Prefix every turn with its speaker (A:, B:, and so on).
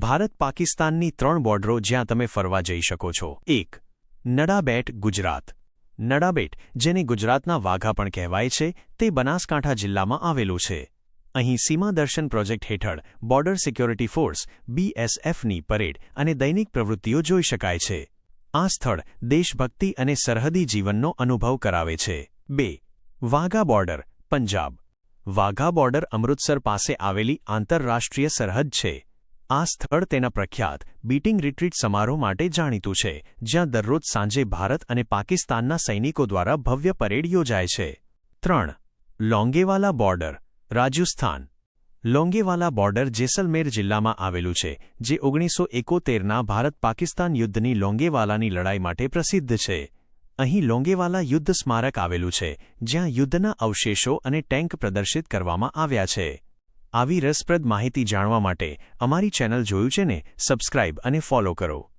A: ભારત પાકિસ્તાનની ત્રણ બોર્ડરો જ્યાં તમે ફરવા જઈ શકો છો. એક, નડાબેટ, ગુજરાત. નડાબેટ, જેને ગુજરાતના વાઘા પણ કહેવાય છે, તે બનાસકાંઠા જિલ્લામાં આવેલું છે. અહીં સીમા દર્શન પ્રોજેક્ટ હેઠળ બોર્ડર સિક્યોરિટી ફોર્સ બીએસએફની પરેડ અને દૈનિક પ્રવૃત્તિઓ જોઈ શકાય છે. આ સ્થળ દેશભક્તિ અને સરહદી જીવનનો અનુભવ કરાવે છે. બે, વાઘા બોર્ડર, પંજાબ. વાઘા બોર્ડર અમૃતસર પાસે આવેલી આંતરરાષ્ટ્રીય સરહદ છે. આ સ્થળ તેના પ્રખ્યાત બીટિંગ રિટ્રીટ સમારોહ માટે જાણીતું છે, જ્યાં દરરોજ સાંજે ભારત અને પાકિસ્તાનના સૈનિકો દ્વારા ભવ્ય પરેડ યોજાય છે. ત્રણ. લોંગેવાલા બોર્ડર, રાજસ્થાન. લોંગેવાલા બોર્ડર જેસલમેર જિલ્લામાં આવેલું છે, જે ઓગણીસો એકોતેરના ભારત પાકિસ્તાન યુદ્ધની લોંગેવાલાની લડાઈ માટે પ્રસિદ્ધ છે. અહીં લોંગેવાલા યુદ્ધ સ્મારક આવેલું છે, જ્યાં યુદ્ધના અવશેષો અને ટેન્ક પ્રદર્શિત કરવામાં આવ્યા છે. આવી રસપ્રદ માહિતી જાણવા માટે અમારી ચેનલ જોયું છે ને સબસ્ક્રાઇબ અને ફોલો કરો.